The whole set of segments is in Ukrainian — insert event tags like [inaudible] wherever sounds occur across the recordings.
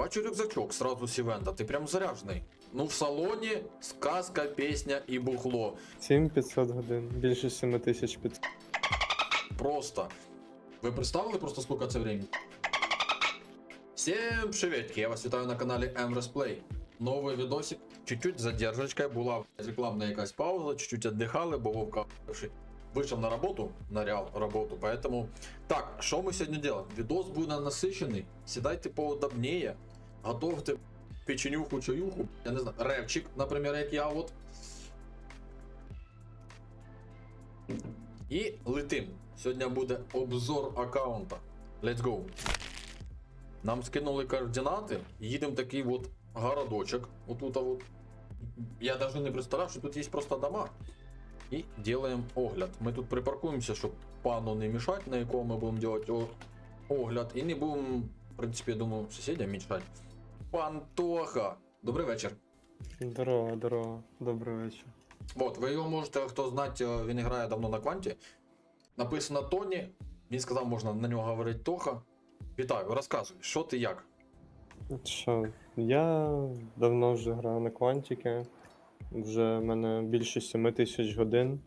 Бачу рюкзачок сразу с ивента, ты прям заряженный. Ну в салоне сказка, песня и бухло. 7500 годин, більше 7500. Просто. Ви представили просто сколько це времени? Всем приветики, я вас вітаю на каналі Emrys Play. Новий відосик. Чуть-чуть з задержечкою була рекламна якась пауза, чуть-чуть віддихали, бо Вовка вийшов на роботу, на реал роботу, поэтому... Так, що ми сьогодні робимо? Відос буде насичений, сідайте поудобніше, готовте печенюху, чаюху, я не знаю, ревчик, наприклад, як я от. І летим. Сьогодні буде обзор аккаунта. Let's go. Нам скинули координати. Їдемо такий от городочок. Отут, от. Я навіть не представляв, що тут є просто дома. І робимо огляд. Ми тут припаркуємося, щоб пану не мішати, на якому ми будемо робити огляд. І не будемо, в принципі, я думаю, сусідям мішати. Пан Тоха. Добрий вечір. Здорово, здорово, добрий вечір. От, ви його можете, хто знати, е, він грає давно на кванті. Написано Тоні. Він сказав, можна на нього говорити Тоха. Вітаю, розказуй, що ти як? Що, я давно вже граю на квантіки. Вже в мене більше 7000 годин.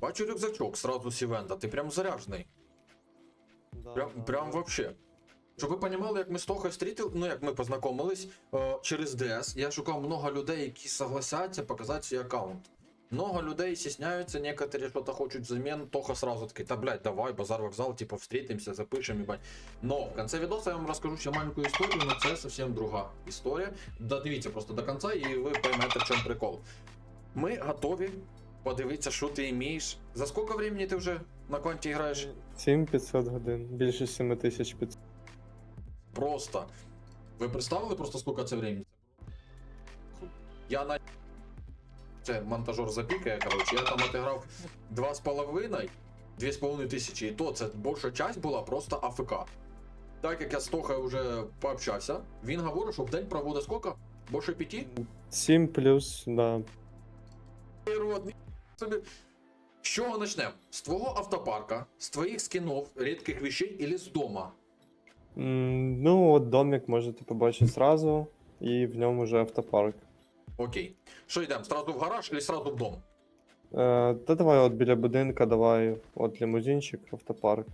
Бачу рюкзачок сразу з івента, ти прям заряжений. Прям, прям вообще. Щоб ви розуміли, як ми з Тохою стрітили, ну як ми познайомились е, через ДС, я шукав много людей, які согласяться показати свій аккаунт. Много людей стесняются, некоторые что-то хочуть взамен, Тоха сразу такий, та блядь, давай, базар вокзал, типа встретимся, запишем, ебать. Но в конце відоса я вам розкажу ще маленьку історію, але це зовсім друга історія. Додивіться просто до кінця і ви поймете, в чому прикол. Ми готові подивитися, що ти вмієш. За скільки времени ти вже на кванті граєш? 7500 годин, більше 7500. Просто. Ви представили просто сколько це времени? Я на. Це монтажер запікає, коротше. Я там отіграв 2,5, 2,5 тисячі, і то це більша часть була просто АФК. Так як я з Тохою вже пообщався, він говорить, що в день проводить скільки? Більше п'яти? 7 плюс, да. З чого почнемо? З твого автопарка, з твоїх скінов, рідких вещей, или з дома? М, Ну, от домик можете побачити зразу, і в ньому вже автопарк. Окей. Що йдемо? Сразу в гараж или сразу в дом? Е, та давай от біля будинка, давай от лімузинчик, автопарк.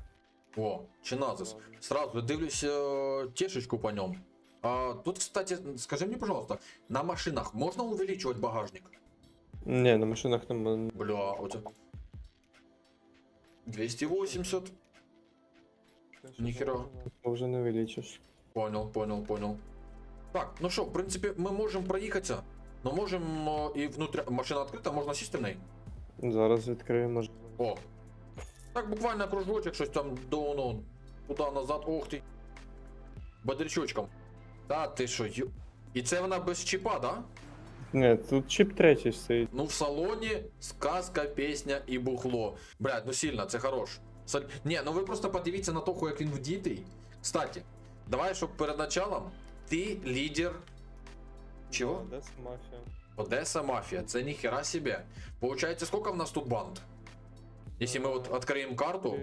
О, чиназис. Сразу дивлюсь э, тешечку по нем. А, тут, кстати, скажи мне, пожалуйста, на машинах можно увеличивать багажник? Ні, на машинах нема. Бля, у тебя... 280. Ніхера. Вже не вилічиш. Понял, понял, понял. Так, ну что, в принципе, мы можем проехаться. Но можем э, и внутрь... Машина открыта, можно сесть в ней? Зараз відкриємо. О. Так, буквально кружочек, щось там до, ну, туди назад, ох ти. Бодрячочком. Та ти що, ю... І це вона без чіпа, да? Ні, тут чіп третій стоїть. Ну в салоні сказка, пісня і бухло. Блядь, ну сильно, це хорош. Саль... Ні, ну ви просто подивіться на того, як він вдітий. Кстати, давай, щоб перед началом ти лідер. Чого? Одеса мафія. Одеса мафія, це ніхера себе. Получається, сколько в нас тут банд? Якщо ми от відкриємо карту,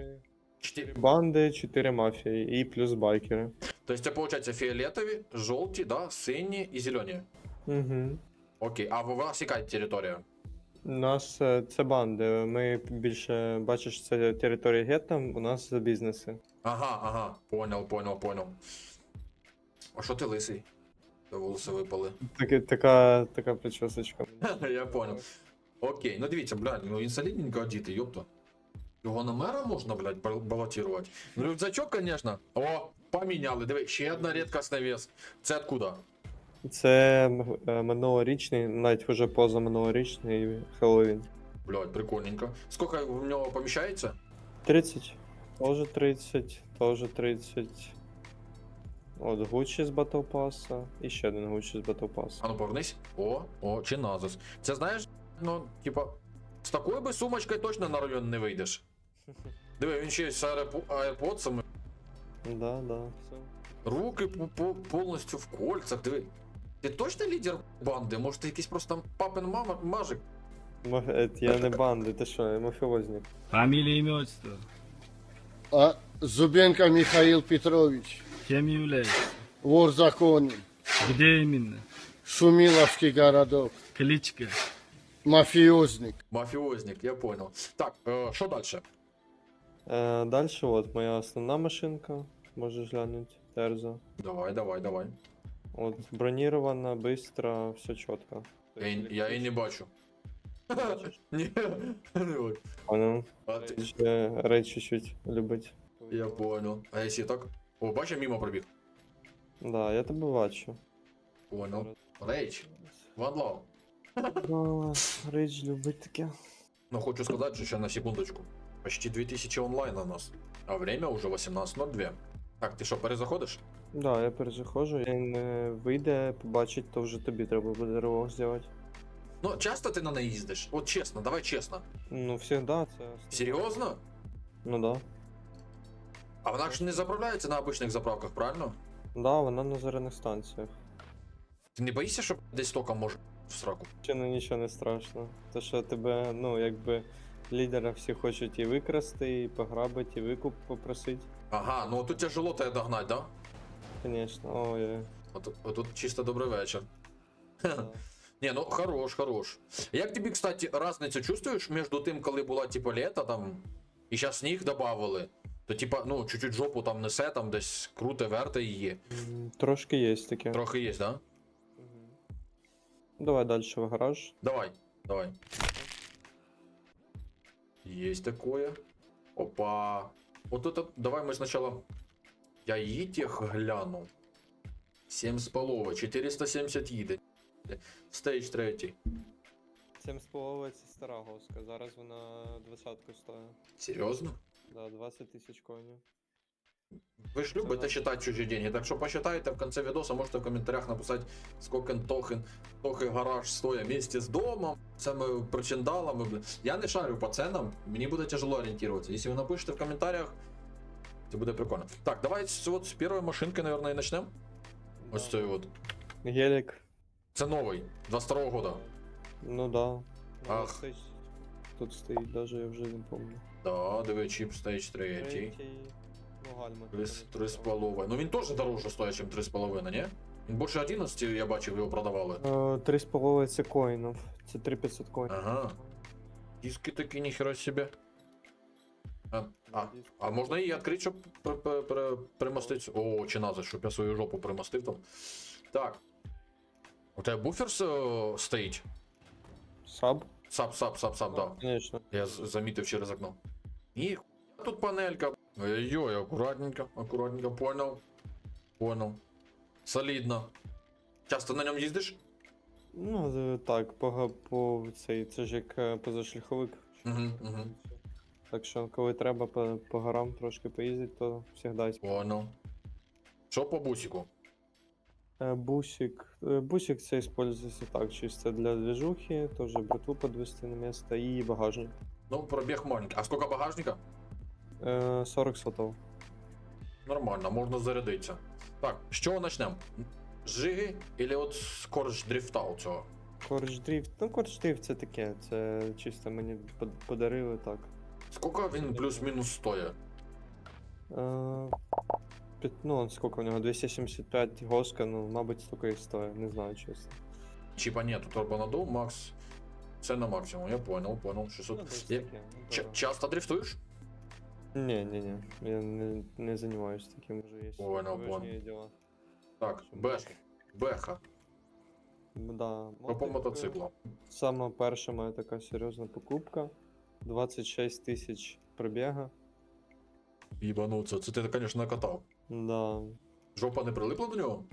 4. Банди, 4 мафії і плюс байкери. То есть это получается фиолетові, жовті, да, сині і зелені. Угу. Окей, а у вас яка територія? У нас е, це банди. Ми більше бачиш, це територія гетто, у нас бізнеси. Ага, ага, понял, понял, понял. А що ти лисий? Та волоси випали. Таки, така, така причосочка. [laughs] Я понял. Окей, ну дивіться, блядь, ну він солідненько одітий, ёпта. Його на мера можна, блядь, бал- балотувати? Ну, рюкзачок, конечно. О, поміняли, диви, ще одна рідкісна вес. Це откуда? Це е, минулорічний, навіть вже поза минулорічний Хеллоуін. Блядь, прикольненько. Сколько в нього поміщається? 30. Тоже 30, тоже 30. От Гуччі з Battle Pass. І ще один Гуччі з Battle Pass. А ну повернись. О, о, чи назис. Це знаєш, ну, типа, з такою би сумочкою точно на район не вийдеш. [laughs] Диви, він ще з аерпо- Да, да, все. Руки по- по- повністю в кольцах. Диви. Ти точно лідер банди? Може ти якийсь просто там папин мама мажик? Ма- е, Я не банди, ти що, я мафіозник. Фамилия, имя, отчество. А Зубенко Михаил Петрович, Кем являетесь? вор в законе. Где именно? Шумиловский городок. Кличка. Мафиозник. Мафіозник, я понял. Так, е, що далі? Е, далі, от моя основна машинка. Можеш глянути. Терза. Давай, давай, давай. От, бронірована, бистра, все чітко. Я, й- я її не бачу. Бачиш? Ні. От. Понял. А ти- Ще рейд чуть-чуть любить. Я понял. А якщо так? О, бачиш, мимо пробіг. Да, я тебе бачу. Понял. Рейч. One love. Да, рейдж любить таке. Но хочу сказать же еще на секундочку. Почти 2000 онлайн у нас. А время уже 18.02. Так, ти що, перезаходиш? Да, я перезаходжу. І не вийде побачить, то вже тобі треба буде ривок зробити. Ну, часто ти на неї їздиш? От чесно, давай чесно. Ну, всегда це. Серйозно? Ну да. А вона ж не заправляється на обичних заправках, правильно? Да, вона на зарядних станціях. Ти не боїшся, що десь током може в сраку? Чи ну нічого не страшно. То що тебе, ну, якби лідера всі хочуть і викрасти, і пограбити, і викуп попросити. Ага, ну тут тяжело тебе догнать, да? Звісно, ой. От, тут чисто добрий вечір. да. Не, ну хорош, хорош. Як тобі, кстати, разницю чувствуєш між тим, коли була типа лето там, і зараз сніг добавили? То типа, ну, чуть-чуть жопу там несе, там десь круте, верте її. Трошки є таке. Трохи є, да? Давай далі в гараж. Давай, давай. Есть такое. Опа. Вот это, давай мы сначала... Я їдь гляну. 7 з полова, 470 їде. Стейдж третій. 7,5 це стара госка, зараз вона 20 стоїть. Серйозно? Да, 20 тисяч коїнів. Ви ж любите считать чужі деньги, так що посчитайте в конце видоса, можете в комментариях написати, сколько Тохин, Тохи гараж стоїть вместе з домом, цими причиндалами. Я не шарю по ценам, мені буде тяжело орієнтуватися. Якщо ви напишете в коментарях, це буде прикольно. Так, давай з, от, з першої машинки, наверное, і почнемо. Ось цей от. Гелік. Це новий, 22-го года. Ну да. Ах. стоїть- Тут стоїть, даже я вже не пам'ятаю. Да, диви, чіп стейдж 3. Третій. Ну, гальма. З половиною. Ну він теж дорожче стоїть, ніж 3,5, ні? Він більше 11, я бачив, його продавали. Е, Три з половиною це коїнів. Це 3500 коїнів. Ага. Диски такі, ніхера себе. А, а, а можна її відкрити, щоб при, при, при, примостити? О, чи надо, щоб я свою жопу примостив там. Так. У тебе буфер е, стоїть? Саб? Сап, сап, сап, сап, да. Конечно. Я замітив через окно. Ні, тут панелька. Ой-ой, акуратненько, акуратненько, понял. Понял. Солідно. Часто на ньому їздиш? Ну, е, так, по, по цей, це ж як е, позашляховик. Мгм, мгм. Так що, коли треба по, по горам трошки поїздити, то завжди. Понял. Що по бусику? Е, Бусик. е, Бусик це использується так, чисто для движухи, теж братву подвести на місце і багажник. Ну, пробіг маленький. А сколько багажника? Е, 40 сотов. Нормально, можна зарядитися. Так, з чого почнемо? Жиги или от корж дрифта оцього? Корч дріфт. Ну, корч дріфт це таке, це чисто мені под- подарили так. Скільки він плюс-мінус стоїть? Е, під- ну, скільки у нього? 275 госка, ну, мабуть, стільки і стоїть, не знаю, чесно. Чіпа нету, турбонадув, макс. Це на максимум, я понял, понял. 600. Ну, десь Я- таке, ну, Ч- часто дрифтуєш? Ні, ні, ні. Я не, не займаюся таким вже є. Понял, важні діла. Так, бех. Беха. Да, по мотоциклу? Сама перша моя така серйозна покупка. 26 тисяч пробіга. Їбануться, це ти, звісно, накатав. Да. Жопа не прилипла до нього?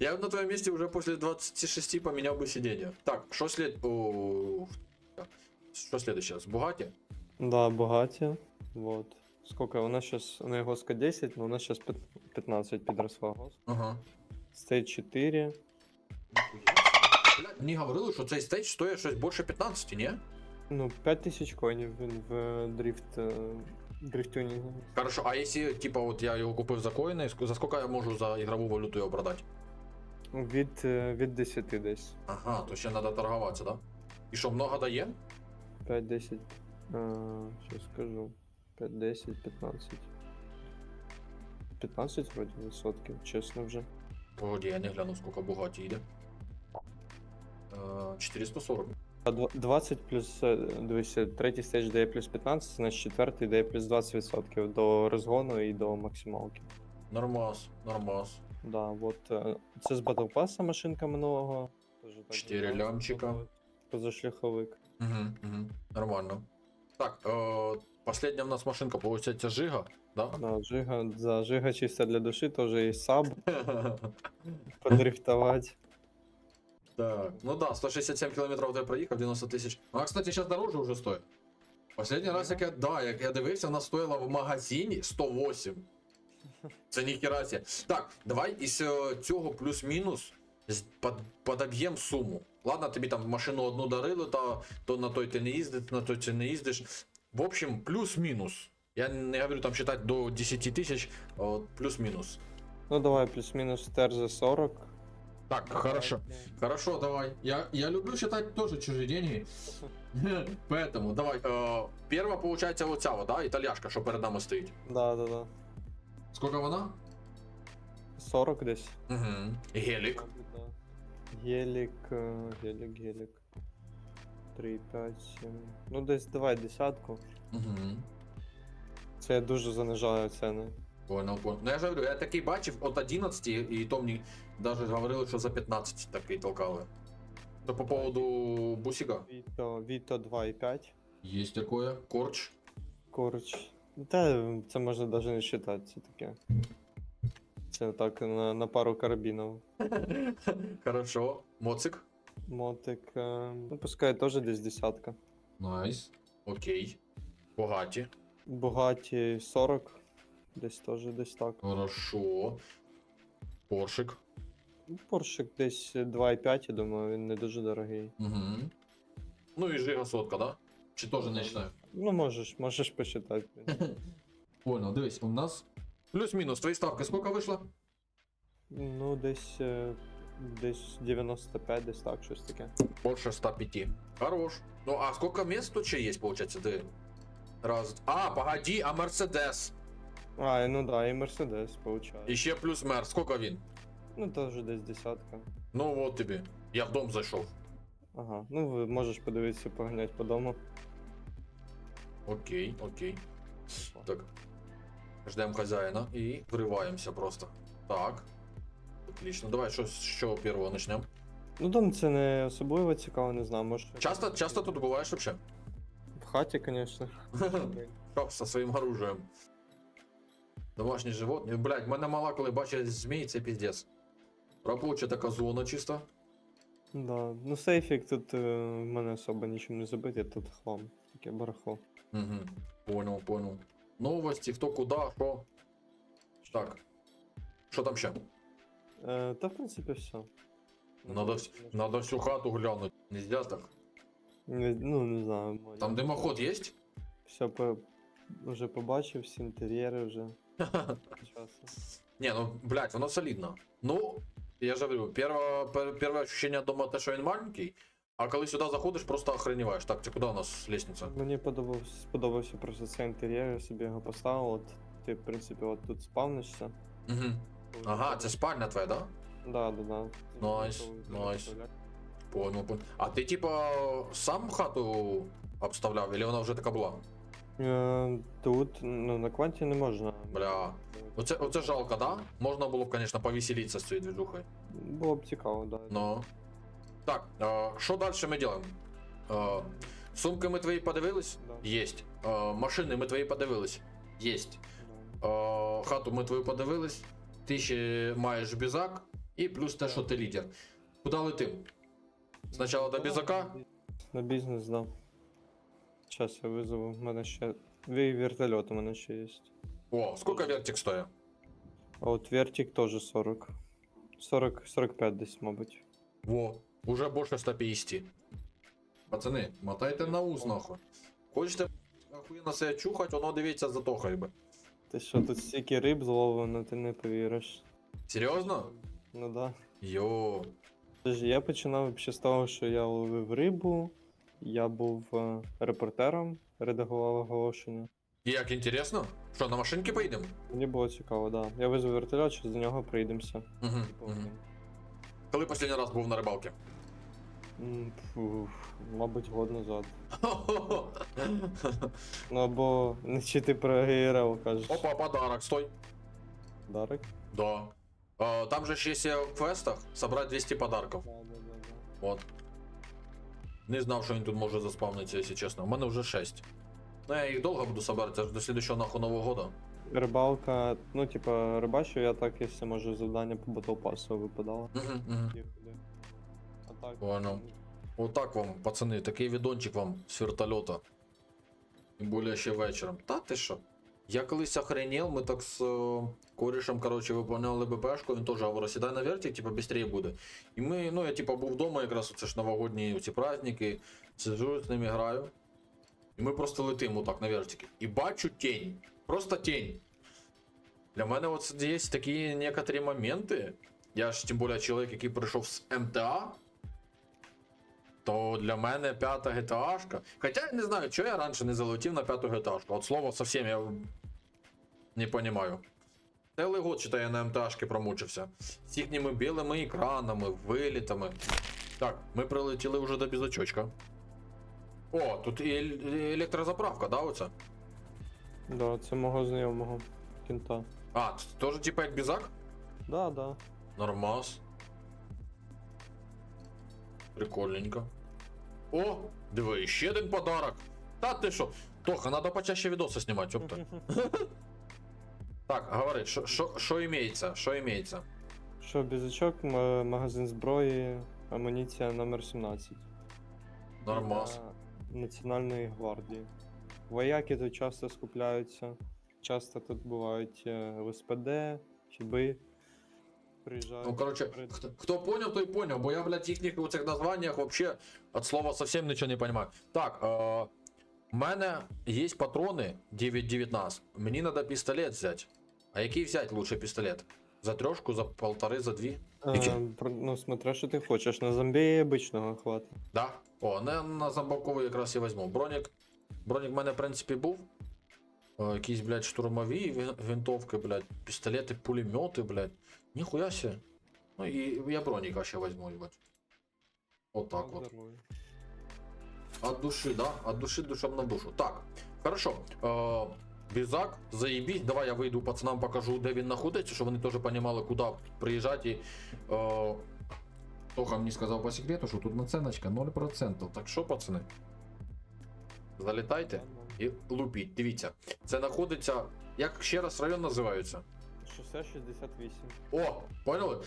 Я б на твоем месте уже после 26 поменял бы сиденье. Так, что след... о, Что следующее? С Бугати? Да, багаті. Вот. Сколько? У нас сейчас, у неї госка 10, но у нас сейчас 15 підросла госка. Ага. Стейт 4. Мені говорили, що цей стейдж стоїть щось більше 15, ні? Ну, 5 тисяч коїнів він в дрифт, е, дрифтюнінгу. Хорошо, а если, типа, вот я його купив за коїни, за сколько я можу за ігрову валюту його продати? Від, е, від 10 десь. Ага, то ще треба торгуватися, да? І що, много дає? 5-10. Сейчас скажу. 5, 10, 15. 15 вроді відсотків, чесно вже. Погоди, я не гляну, сколько Бугаті йде. Е, 440. А дв- 20 плюс, е, дивися, третій стейдж дає плюс 15, значить четвертий дає плюс 20% до розгону і до максималки. Нормас, нормас. Да, от е, це з Battle Pass машинка минулого. Так було. лямчика. Позашляховик. Угу, угу. Нормально. Так, е, последня в нас машинка, получается, Жига, да? Да, жига, за жига чисто для душі, теж є саб, подрифтувати. Так, ну да, 167 километров ты проехал, 90 тысяч. Она, кстати, сейчас дороже уже стоит. Последний раз, як я, да, як я дивився, вона стоїла в магазині 108. Це ніхіра себе. Так, давай із е, цього плюс-мінус з- под, подоб'єм суму. Ладно, тобі там машину одну дарили, та, то на той ти не їздиш, на той ти не їздиш. В общем, плюс-мінус. Я не говорю там считать до 10 тисяч, а плюс-мінус. Ну давай плюс-мінус тер за 40. Так, хорошо. Хорошо, давай. Я, я люблю считать тоже чужие деньги. [laughs] Поэтому, давай. Э, первая получается вот ця, вот, да, італіашка, що перед нами стоїть. Да, да, да. Сколько вона? 40 десь. Угу. Гелік. Да. Гелік, е, гелік, гелік. 3, 5, 7. Ну десь давай десятку. Угу. Це я дуже занижаю ціни. Понял, понял. Ну я ж говорю, я такий бачив от 11, і то мені даже говорили, що за 15 такий толкали. То по поводу бусика. Віто, Віто 2,5. Есть такое. Корч. Корч. Та це можна навіть не вважати, це таке. Це так на, на пару карабінів. [laughs] Хорошо. Моцик. Мотик. е, Ну, пускай теж десь десятка. Найс. Окей. Богаті. Бугаті 40. Десь теж десь так. Хорошо. Поршик. Ну, Поршик десь 2,5, я думаю, він не дуже дорогий. Угу. Ну и жига сотка, да? Чи тоже не считаю? Ну, можеш, можеш посчитати. [laughs] Понял, дивись, у нас плюс-минус. Твои ставки сколько вышло? Ну, десь. е, Десь 95, десь так, щось таке. Больше 105. Хорош. Ну а сколько мест тут еще есть, получается, ты? Раз. А, погоди, а Мерседес? А, ну да, і Мерседес, получаю. Еще плюс Мер. Сколько він? Ну, теж десь десятка. Ну вот тебе. Я в дом зайшов. Ага, ну ви можеш подивитися, поганять по дому. Окей, окей. Так. Ждем хозяина и врываемся просто. Так. Отлично. Давай, что с чего первого начнем? Ну, дом це не особливо цікаво, не знаю, може. Часто, часто тут бываешь вообще? В хаті, звісно. Как со своим оружием. Домашнє животне. Блять, мене мала, коли бачить змій, це піздець. Робоча така зона чисто. Да. Ну, сейфік тут е, в мене особо нічим не забити, тут хлам. Таке барахло. Угу. Понял, понял. Новості, хто куди, що. Так. Що там ще? Е, та, в принципі, все. Надо, вс- надо всю хату глянути. Нельзя так. Не, ну, не знаю. Там димоход є? Все по... вже побачив, всі інтер'єри вже. Не, ну, блядь, воно солідно. Ну, я же говорю, перше, перше ощущение дома те, що він маленький, а коли сюди заходиш, просто охреніваєш. Так, це куди у нас лестниця? Мені подобався, сподобався просто цей інтер'єр, я собі його поставив. От ти, в принципі, от тут спавнишся. Угу. Ага, це спальня твоя, да? Да, да, да. Найс, найс. Понял, понял. А ти, типа, сам хату обставляв, или вона вже така була? Е, Тут, ну, на кванті не можна. Бля. Оце, оце жалко, да? Можна було б, конечно, повеселитися з цією движухою. Було б цікаво, да. Ну. Так, е, що далі ми робимо? Е, сумки ми твої подивились? Да. Єсть. Е, машини ми твої подивились? Єсть. Да. Е, хату ми твою подивились. Ти ще маєш бізак, і плюс те, що ти лідер. Куди летим? Спочатку до бізака? На бізнес, да. Зараз я визову, в мене ще. Ві- Вертольот у мене ще є. О, скільки вертик стоїть? А от вертик теж 40. 40, 45 десь, мабуть. Во, уже больше 150. Пацани, мотайте на ус нахуй. Хочете охуєнно себе чухать, воно дивіться за тохай би. Ти що, тут стільки риб зловлено, ти не повіриш. Серйозно? Ну да. Йо. Тож я починав ще з того, що я ловив рибу, я був е, репортером, редагував оголошення. Як інтересно? Що, на машинки поїдемо? Мені було цікаво, да. Я визвав вертольот, що до нього приїдемося. Угу, угу. Коли останній раз був на рибалці? Фу, Мабуть, год назад. [laughs] Ну або не чи ти про ГРЛ кажеш. Опа, подарок, стой. Дарик? Да. А, там же ж є в квестах собрать 200 подарков. Да, да, да, да. Вот. Не знав, що він тут може заспавнитися, якщо чесно. У мене вже 6. Ну я їх довго буду собирати, аж до слідущого нахуй Нового года. Рибалка, ну типа рибачу, я так, якщо може завдання по Pass випадало. Угу, угу. Їхали. А так. Понял. Вот так вам, пацани, такий відончик вам з вертольота. Тим більше ще вечором. Та ти що? Я колись охренел, ми так з е, корішем, короче, виповняли БПшку, він теж говорив, сідай на вертик, типа, быстрее буде. І ми, ну я типа був вдома, якраз це ж новогодні ці праздники, сиджу з ними граю. І ми просто летимо так на вертики. І бачу тінь. Просто тінь. Для мене от є такі некоторі моменти. Я ж тим більше чоловік, який прийшов з МТА. То для мене п'ята GTA-шка. Хоча я не знаю, чого я раніше не залетів на п'яту GTA-шку. От слово совсем я не понимаю. Цілий год, читаю, я на МТАшки промучився. З їхніми білими екранами, вилітами. Так, ми прилетіли вже до бізочочка. О, тут і ел- електрозаправка, да, оце? Да, це мого знайомого кінта. А, це теж типа як бізак? Да, да. Нормас. Прикольненько. О, диви, ще один подарок. Та ти що? Тоха, надо почаще відоси знімати, ёпта. [laughs] Так, говори, що- що що імеється? Що імеється? Що, бізачок, магазин зброї, амуніція номер 17. Нормас. Для Національної гвардії. Вояки тут часто скупляються. Часто тут бувають е, ЛСПД, хіби. Приїжджають. Ну, короче, хто, хто поняв, той поняв, бо я, блядь, їхніх у цих названнях вообще от слова совсем нічого не понимаю. Так, е, у мене є патрони 9.19. Мені треба пістолет взяти. А який взяти лучше пістолет? За трошку, за полтори, за дві? Які? Е, про- ну, смотря, що ти хочеш. На зомбі обичного хватить. Да? О, не на зомбаковий якраз і візьму. Бронік. Бронік в мене, в принципі, був. Е, якісь, блядь, штурмові вин- винтовки, блядь, пістолети, пулемети, блядь. Ніхуя себе. Ну і я броніка ще візьму, їбать. Отак от. Здоров'я. От души, да? От души душам на душу. Так, хорошо. Е, Бізак, заїбіть. Давай я вийду пацанам покажу, де він знаходиться, щоб вони теж розуміли, куди приїжджати. І, е, Тоха мені сказав по секрету, що тут наценочка 0%. Так що, пацани? Залітайте і лупіть. Дивіться. Це знаходиться. Як ще раз район називається? Шосе 68. О, поняли?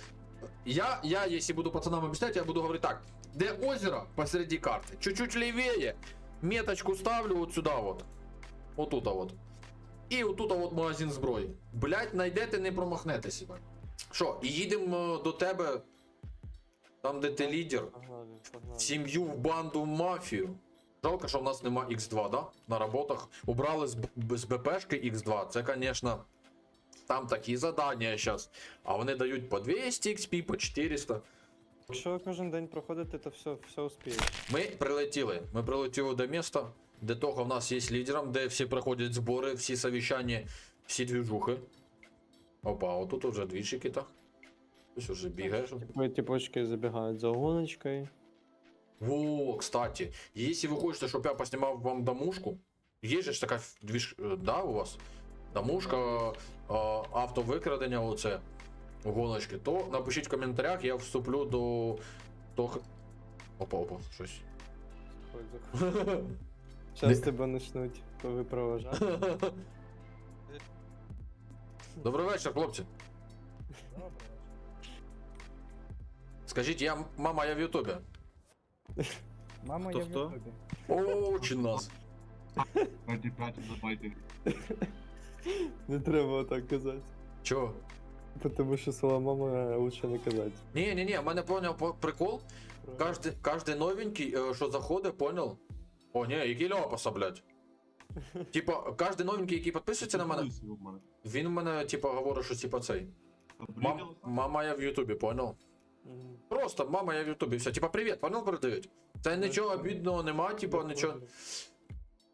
Я, я, если буду пацанам объяснять, я буду говорить так. Где озеро посреди карты? Чуть-чуть левее. Меточку ставлю вот сюда вот. Вот тут вот. І отут вот магазин зброї. Блять, найдете, не промахнетеся. Що, і їдемо до тебе, там де ти лідер, в сім'ю, в банду, в мафію. Жалко, що в нас нема X2, да? На роботах. Убрали з, з БПшки X2. Це, конечно, там такі задання зараз. А вони дають по 200 XP, по 400. Якщо кожен день проходити, то все, все успієш. Ми прилетіли. Ми прилетіли до міста, де того в нас є лідером, де всі проходять збори, всі совіщання, всі двіжухи. Опа, отут вже двічики так. Ось уже бігаєш. Типу, типочки забігають за гоночкою. Во, кстати, если вы хотите, чтобы я поснимал вам домушку, есть же ж така ф- двіж, е, да, у вас? Домушка, е, автовикрадення, оце гоночки, то напишіть в коментарях, я вступлю до. до... Опа, опа, щось. [laughs] Заходь, заходь. Зараз тебе почнуть випроважати. [laughs] Добрий вечір, хлопці. Скажіть, я м- мама, я в Ютубі. [laughs] Мама, Хто, я в хто? Ютубі. Очень нас. Ради п'яті забайте. [laughs] Не треба так казати. Чого? Тому що слова мама лучше не казати. Ні, ні, ні, мене поняв по- прикол. Каждый, каждый новенький, е, що заходить, понял? О, ні, який ляпаса, блядь. Типа, кожен новенький, який підписується на мене, він в мене, типа, говорить, що типа цей. Мам, мама, я в Ютубі, понял? Просто мама, я в Ютубі. Все, типа, привіт, понял, передають. Це нічого обідного нема, типа, нічого.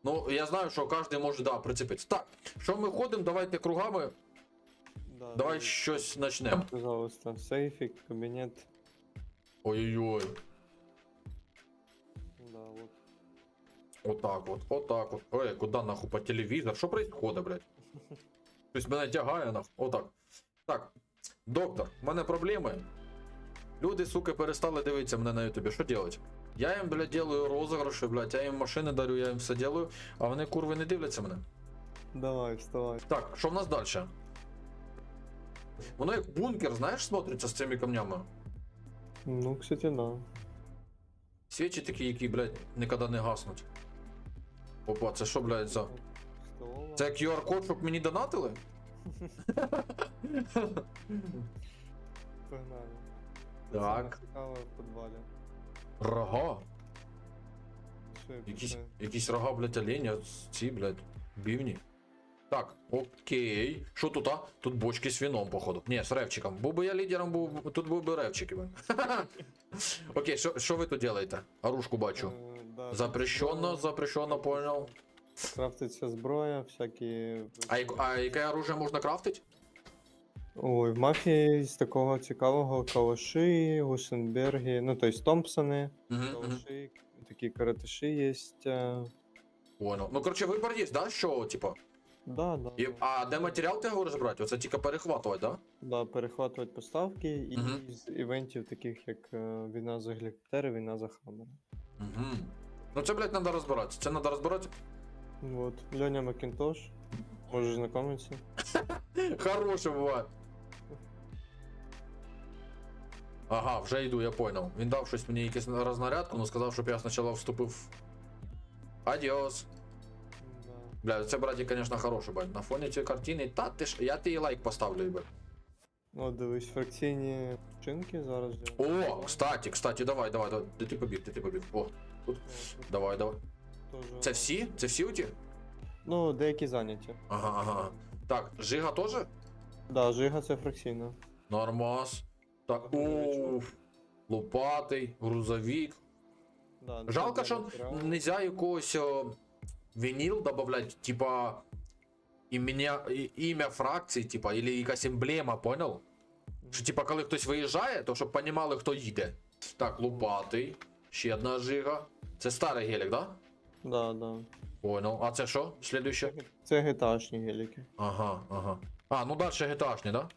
Ну, я знаю, що кожен може да, прицепитися. Так, що ми ходимо, давайте кругами, Да, давай да, щось почнемо. Пожалуйста, сейфик, кабінет. Ой-ой-ой. Отак от, отак от. Ой, куди нахуй по телевізор? Що происходит, блядь? Хтось мене тягає нахуй. Отак. Так, доктор, в мене проблеми. Люди, сука, перестали дивитися мене на ютубі. Що делать? Я їм, блядь, делаю розіграші, блядь, я їм машини дарю, я їм все делаю, а вони курви не дивляться мене. Давай, вставай. Так, що в нас далі? Воно як бункер, знаєш, смотриться з цими камнями. Ну, кстати, да. Свічі такі, які, блядь, ніколи не гаснуть. Опа, це що, блядь, за. Це QR-код, щоб мені донатили? Погнали. Так. Саме Цікаве в підвалі. Рога. Що я Якісь, якісь рога, блядь, оленя, ці, блядь, бівні. Так, окей. Що тут, а? Тут бочки з віном, походу. Ні, з ревчиком. Був би я лідером, був, тут був би ревчик. [laughs] Окей, що, що ви тут робите? Оружку бачу. Е, да, Запрещено, запрещено, понял. Крафтиться зброя, всякі. А, як- а яке оружие можна крафтити? Ой, в мафії з такого цікавого калаші, Гусенберги, ну, тобто Томпсони, Угу, калаші, такі каратиші є. е, Понял. Ну, короче, вибор є, да? Що, типа? Да, да. І, а де матеріал ти говориш брати? Оце тільки перехватувати, да? Да, перехватувати поставки і Мгм. з івентів, таких як е, війна за гелікоптери, війна за хамери. Угу. Ну це, блядь, треба розбиратися. Це треба розбиратися. Вот. Льоня Макінтош. Можеш знайомитися. [laughs] Хороше буває. Ага, вже йду, я понял. Він дав щось мені якусь рознарядку, але сказав, щоб я спочатку вступив. Адіос. Да. Бля, це братик, конечно, хороший, бать. На фоні цієї картини, та ти ж, я тобі лайк поставлю, бать. О, дивись, фракційні чинки зараз. О, кстати, кстати, давай, давай, давай. Де ти побіг, де ти побіг. О, тут давай, давай. теж- Це всі? Це всі у ті? Ну, деякі зайняті. Ага, ага. Так, Жига теж? Да, Жига це фракційна. Нормас. Так, уф. Лопатий, грузовик. Да, Жалко, що нельзя якогось о, вініл добавлять, типа ім'я, ім'я фракції, типа, или якась емблема, понял? Що, типа, коли хтось виїжджає, то щоб понімали, хто їде. Так, лопатий, ще одна жига. Це старий гелік, да? Да, да. Понял. А це що? Слідуще? Це геташні геліки. Ага, ага. А, ну дальше геташні, да?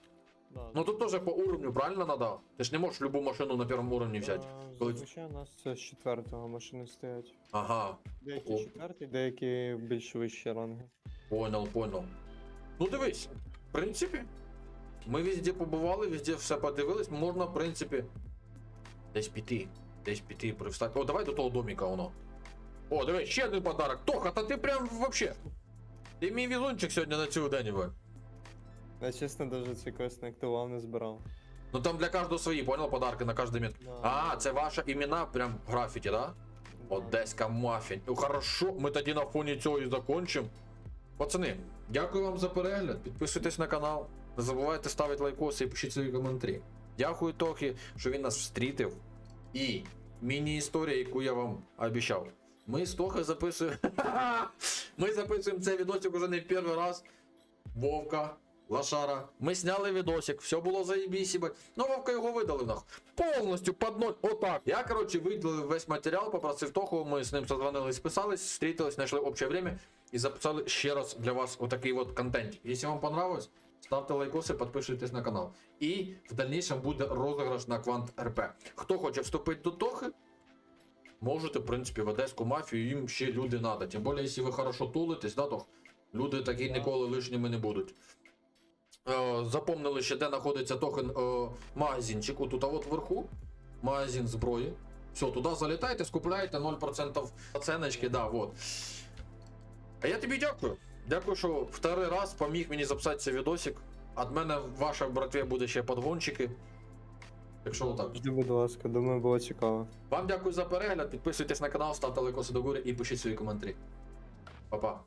Да, Ну тут теж по уровню, правильно надо? Ти ж не можеш любу машину на першому уровні взяти. Да, Коли- Зазвичай у нас це з четвертого машини стоять. Ага, Деякі О. четверті, деякі більш вищі ранги. Понял, понял. Ну дивись, в принципі, ми везде побували, везде все подивились, можна, в принципі, десь піти. Десь піти, привстати. О, давай до того доміка воно. О, диви, ще один подарок. Тоха, та ти прям вообще. Ти мій візунчик сьогодні на цілий день ви. Я чесно даже цей квест не активував, не збирав. Ну там для кожного свої, понял, подарки на кожний мет. Да. А, це ваша імена прям в графіті, да? Одеська мафінь. Ну, Хорошо, ми тоді на фоні цього і закончимо. Пацани, дякую вам за перегляд. Підписуйтесь на канал. Не забувайте ставити лайкоси і пишіть свої коментарі. Дякую Тохі, що він нас встрітив. І міні-історія, яку я вам обіцяв. Ми з Тохою записуємо. [laughs] Ми записуємо цей відосик уже не в перший раз. Вовка, Лошара. Ми сняли відосик, все було заєбісь, їбать. Ну, Вовка його видалив нахуй. Повністю під ноль. Отак. Я, коротше, видалив весь матеріал, попросив Тоху, ми з ним созвонились, списались, зустрілись, знайшли общее время і записали ще раз для вас отакий от контент. Якщо вам понравилось, ставте лайкоси, підписуйтесь на канал. І в дальнейшем буде розіграш на Квант РП. Хто хоче вступити до Тохи, можете, в принципі, в одеську мафію, їм ще люди надо. Тим більше, якщо ви хорошо тулитесь, да, Тох, люди такі ніколи лишніми не будуть. Е, запомнили ще, де знаходиться токен е, магазинчик, отут, а от вверху. Магазин зброї. Все, туди залітайте, скупляйте 0% оценочки, да, вот. А я тобі дякую. Дякую, що второй раз поміг мені записати цей відосик. От мене в вашій братві буде ще подгончики. Якщо що отак. Жди, будь ласка, думаю, було цікаво. Вам дякую за перегляд. Підписуйтесь на канал, ставте лайкоси до гори і пишіть свої коментарі. Па-па.